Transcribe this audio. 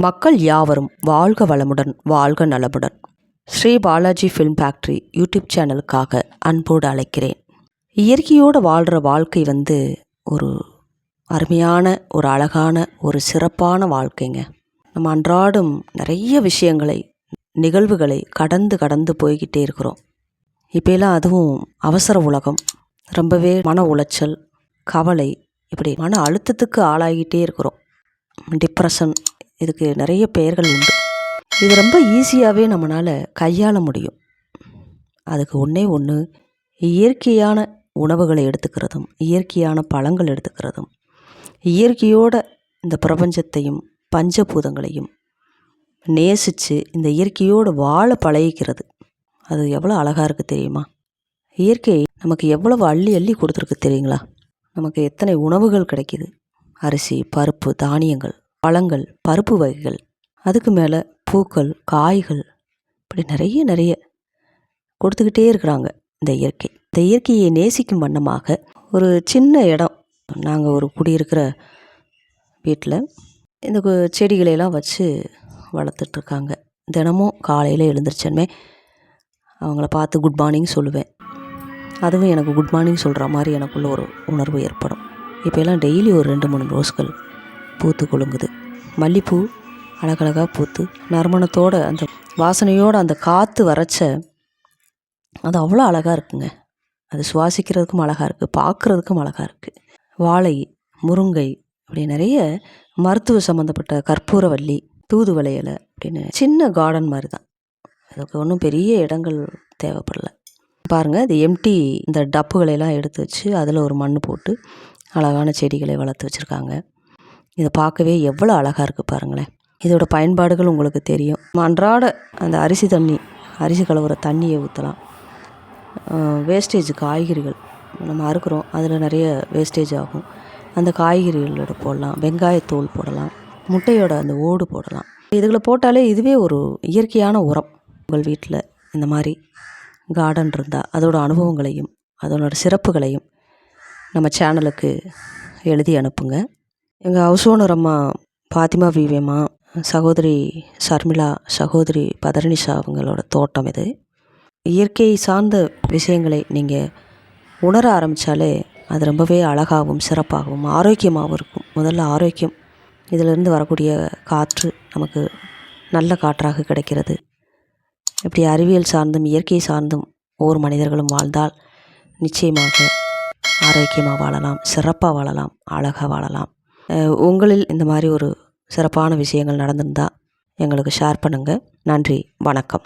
மக்கள் யாவரும் வாழ்க வளமுடன் வாழ்க நலமுடன். Sri Balaji film factory YouTube சேனலுக்காக அன்போடு அழைக்கிறேன். இயற்கையோடு வாழ்கிற வாழ்க்கை வந்து ஒரு அருமையான ஒரு அழகான ஒரு சிறப்பான வாழ்க்கைங்க. நம்ம அன்றாடம் நிறைய விஷயங்களை நிகழ்வுகளை கடந்து கடந்து போய்கிட்டே இருக்கிறோம். இப்போலாம் அதுவும் அவசர உலகம். ரொம்பவே மன உளைச்சல் கவலை இப்படி மன அழுத்தத்துக்கு ஆளாகிட்டே இருக்கிறோம். டிப்ரெஷன் இதுக்கு நிறைய பெயர்கள் உண்டு. இது ரொம்ப ஈஸியாகவே நம்மளால் கையாள முடியும். அதுக்கு ஒன்றே ஒன்று இயற்கையான உணவுகளை எடுத்துக்கிறதும் இயற்கையான பழங்கள் எடுத்துக்கிறதும் இயற்கையோட இந்த பிரபஞ்சத்தையும் பஞ்சபூதங்களையும் நேசித்து இந்த இயற்கையோடு வாழ பழகிக்கிறது. அது எவ்வளோ அழகாக இருக்குது தெரியுமா? இயற்கை நமக்கு எவ்வளவு அள்ளி அள்ளி கொடுத்துருக்கு தெரியுங்களா? நமக்கு எத்தனை உணவுகள் கிடைக்கிது? அரிசி பருப்பு தானியங்கள் பழங்கள் பருப்பு வகைகள் அதுக்கு மேலே பூக்கள் காய்கள் இப்படி நிறைய நிறைய கொடுத்துக்கிட்டே இருக்கிறாங்க இந்த இயற்கை. இந்த இயற்கையை நேசிக்கும் வண்ணமாக ஒரு சின்ன இடம். நாங்கள் ஒரு குடியிருக்கிற வீட்டில் இந்த கு- செடிகளையெல்லாம் வச்சு வளர்த்துட்ருக்காங்க தினமும் காலையில் எழுந்திரிச்சோன்னே அவங்கள பார்த்து குட் மார்னிங் சொல்லுவேன். அதுவும் எனக்கு குட் மார்னிங் சொல்கிற மாதிரி எனக்குள்ள ஒரு உணர்வு ஏற்படும். இப்போ எல்லாம் டெய்லி ஒரு ரெண்டு மூணு ரோஸ்கள் பூத்து குலுங்குது. மல்லிப்பூ அழகழகாக பூத்து நறுமணத்தோட அந்த வாசனையோடு அந்த காற்று வரைச்ச அது அவ்வளோ அழகாக இருக்குங்க. அது சுவாசிக்கிறதுக்கும் அழகாக இருக்குது பார்க்குறதுக்கும் அழகாக இருக்குது வாழை முருங்கை அப்படி நிறைய மருத்துவ சம்மந்தப்பட்ட கற்பூரவள்ளி தூதுவளை இலை அப்படின்னு சின்ன கார்டன் மாதிரி தான் அதுக்கு ஒன்றும் பெரிய இடங்கள் தேவைப்படல. பாருங்கள் இது எம்டி இந்த டப்புகளை எல்லாம் எடுத்து வச்சு அதில் ஒரு மண் போட்டு அழகான செடிகளை வளர்த்து வச்சுருக்காங்க. இதை பார்க்கவே எவ்வளோ அழகாக இருக்குது பாருங்களேன். இதோட பயன்பாடுகள் உங்களுக்கு தெரியும். அன்றாட அந்த அரிசி தண்ணி அரிசி கலவுற தண்ணியை ஊற்றலாம் வேஸ்டேஜ் காய்கறிகள் நம்ம அறுக்கிறோம். அதில் நிறைய வேஸ்டேஜ் ஆகும். அந்த காய்கறிகளோட போடலாம். வெங்காயத்தோல் போடலாம். முட்டையோட அந்த ஓடு போடலாம். இதுகளை போட்டாலே இதுவே ஒரு இயற்கையான உரம். உங்கள் வீட்டில் இந்த மாதிரி கார்டன் இருந்தால் அதோட அனுபவங்களையும் அதனோட சிறப்புகளையும் நம்ம சேனலுக்கு எழுதி அனுப்புங்க. எங்கள் ஹவுஸ் ஓனர் அம்மா பாத்திமா விவியம்மா சகோதரி சர்மிளா சகோதரி பதரணிஷா அவங்களோட தோட்டம் இது. இயற்கை சார்ந்த விஷயங்களை நீங்கள் உணர ஆரம்பித்தாலே அது ரொம்பவே அழகாகவும் சிறப்பாகவும் ஆரோக்கியமாகவும் இருக்கும். முதல்ல ஆரோக்கியம். இதிலிருந்து வரக்கூடிய காற்று நமக்கு நல்ல காற்றாக கிடைக்கிறது. இப்படி அறிவியல் சார்ந்தும் இயற்கை சார்ந்தும் ஒவ்வொரு மனிதர்களும் வாழ்ந்தால் நிச்சயமாக ஆரோக்கியமாக வாழலாம் சிறப்பாக வாழலாம் அழகாக வாழலாம். உங்களில் இந்த மாதிரி ஒரு சிறப்பான விஷயங்கள் நடந்திருந்தால் எங்களுக்கு ஷேர் பண்ணுங்கள் நன்றி வணக்கம்.